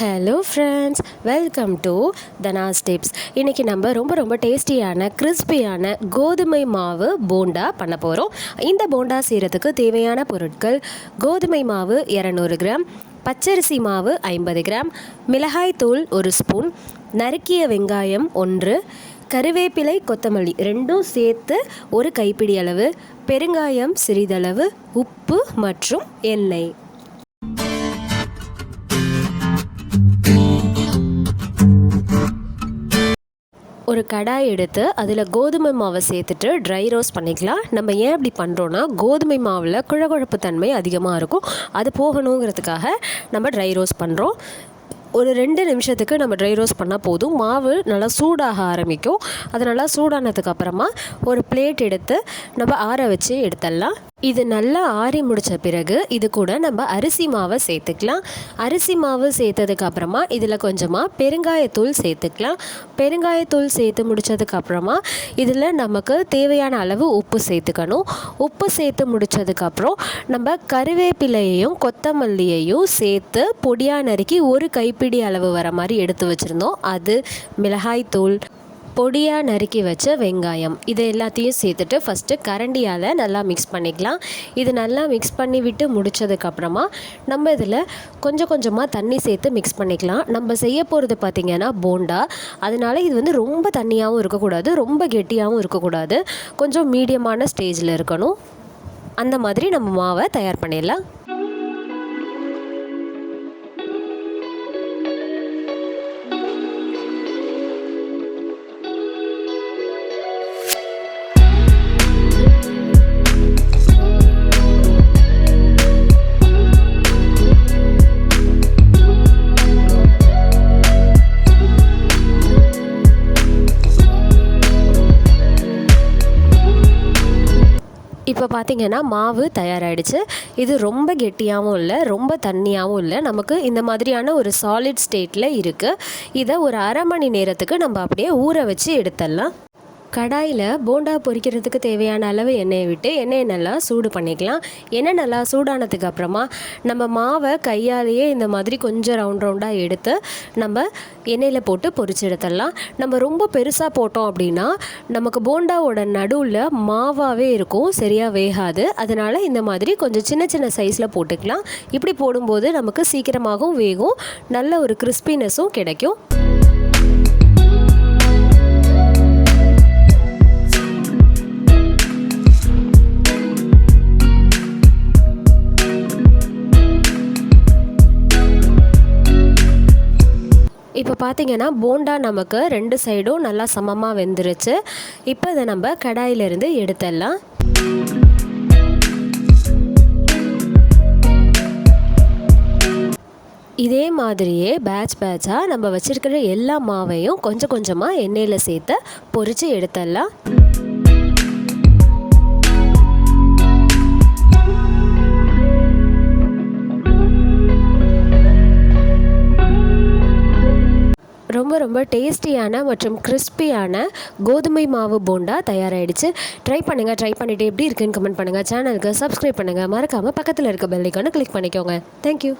Hello friends welcome to Dhana's tips இன்றைக்கி நம்ம ரொம்ப ரொம்ப டேஸ்டியான கிறிஸ்பியான கோதுமை மாவு போண்டா பண்ண போகிறோம் இந்த போண்டா செய்கிறதுக்கு தேவையான பொருட்கள் கோதுமை மாவு இரநூறு கிராம் பச்சரிசி மாவு ஐம்பது கிராம் மிளகாய் தூள் ஒரு ஸ்பூன் நறுக்கிய வெங்காயம் ஒன்று கருவேப்பிலை கொத்தமல்லி ரெண்டும் சேர்த்து ஒரு கைப்பிடி அளவு பெருங்காயம் சிறிதளவு உப்பு மற்றும் எண்ணெய். ஒரு கடாய் எடுத்து அதில் கோதுமை மாவை சேர்த்துட்டு ட்ரை ரோஸ்ட் பண்ணிக்கலாம். நம்ம ஏன் அப்படி பண்ணுறோன்னா கோதுமை மாவில் குழகுழப்பு தன்மை அதிகமாக இருக்கும். அது போகணுங்கிறதுக்காக நம்ம ட்ரை ரோஸ்ட் பண்ணுறோம் ஒரு ரெண்டு நிமிஷத்துக்கு நம்ம ட்ரை ரோஸ்ட் பண்ணால் போதும். மாவு நல்லா சூடாக ஆரம்பிக்கும். அது நல்லா சூடானதுக்கு அப்புறமா ஒரு பிளேட் எடுத்து நம்ம ஆற வச்சு எடுத்துடலாம். இது நல்லா ஆறி முடித்த பிறகு இது கூட நம்ம அரிசி மாவை சேர்த்துக்கலாம். அரிசி மாவு சேர்த்ததுக்கப்புறமா இதில் கொஞ்சமாக பெருங்காயத்தூள் சேர்த்துக்கலாம். பெருங்காயத்தூள் சேர்த்து முடித்ததுக்கப்புறமா இதில் நமக்கு தேவையான அளவு உப்பு சேர்த்துக்கணும். உப்பு சேர்த்து முடித்ததுக்கப்புறம் நம்ம கருவேப்பிலையையும் கொத்தமல்லியையும் சேர்த்து பொடியாக நறுக்கி ஒரு கைப்பிடி அளவு வர மாதிரி எடுத்து வச்சுருந்தோம். அது மிளகாய்த்தூள் பொடியாக நறுக்கி வச்ச வெங்காயம். இது எல்லாத்தையும் சேர்த்துட்டு ஃபஸ்ட்டு கரண்டியால் நல்லா மிக்ஸ் பண்ணிக்கலாம். இது நல்லா மிக்ஸ் பண்ணி விட்டு முடித்ததுக்கப்புறமா நம்ம இதில் கொஞ்சம் கொஞ்சமாக தண்ணி சேர்த்து மிக்ஸ் பண்ணிக்கலாம். நம்ம செய்ய போகிறது பார்த்திங்கன்னா போண்டா. அதனால் இது வந்து ரொம்ப தண்ணியாகவும் இருக்கக்கூடாது ரொம்ப கெட்டியாகவும் இருக்கக்கூடாது. கொஞ்சம் மீடியமான ஸ்டேஜில் இருக்கணும். அந்த மாதிரி நம்ம மாவை தயார் பண்ணிடலாம். இப்போ பார்த்திங்கன்னா மாவு தயாராகிடுச்சு இது ரொம்ப கெட்டியாகவும் இல்லை ரொம்ப தண்ணியாகவும் இல்லை. நமக்கு இந்த மாதிரியான ஒரு சாலிட் ஸ்டேட்டில் இருக்குது இதை ஒரு அரை மணி நேரத்துக்கு நம்ம அப்படியே ஊற வச்சு எடுத்துடலாம். கடாயில் போண்டா பொரிக்கிறதுக்கு தேவையான அளவு எண்ணெயை விட்டு எண்ணெயை நல்லா சூடு பண்ணிக்கலாம். எண்ணெய் நல்லா சூடானதுக்கு அப்புறமா நம்ம மாவை கையாலேயே இந்த மாதிரி கொஞ்சம் ரவுண்ட் ரவுண்டாக எடுத்து நம்ம எண்ணெயில் போட்டு பொரிச்சு எடுத்துடலாம். நம்ம ரொம்ப பெருசாக போட்டோம் அப்படின்னா நமக்கு போண்டாவோட நடுவில் மாவாகவே இருக்கும் சரியாக வேகாது. அதனால் இந்த மாதிரி கொஞ்சம் சின்ன சின்ன சைஸில் போட்டுக்கலாம். இப்படி போடும்போது நமக்கு சீக்கிரமாகவும் வேகும். நல்ல ஒரு கிறிஸ்பினஸும் கிடைக்கும். இப்போ பார்த்தீங்கன்னா போண்டா நமக்கு ரெண்டு சைடும் நல்லா சமமாக வெந்துருச்சு. இப்போ இதை நம்ம கடாயிலிருந்து எடுத்துடலாம். இதே மாதிரியே பேட்ச் பேட்சாக நம்ம வச்சுருக்கிற எல்லா மாவையும் கொஞ்சம் கொஞ்சமாக எண்ணெயில் சேர்த்து பொரித்து எடுத்துடலாம். ரொம்ப ரொம்ப டேஸ்டியான மற்றும் கிறிஸ்பியான கோதுமை மாவு போண்டா தயாராகிடுச்சு ட்ரை பண்ணுங்கள் ட்ரை பண்ணிவிட்டு எப்படி இருக்குன்னு கமெண்ட் பண்ணுங்கள் சேனலுக்கு சப்ஸ்கிரைப் பண்ணுங்கள் மறக்காமல் பக்கத்தில் இருக்க பெல்லைக்கான கிளிக் பண்ணிக்கோங்க. தேங்க்யூ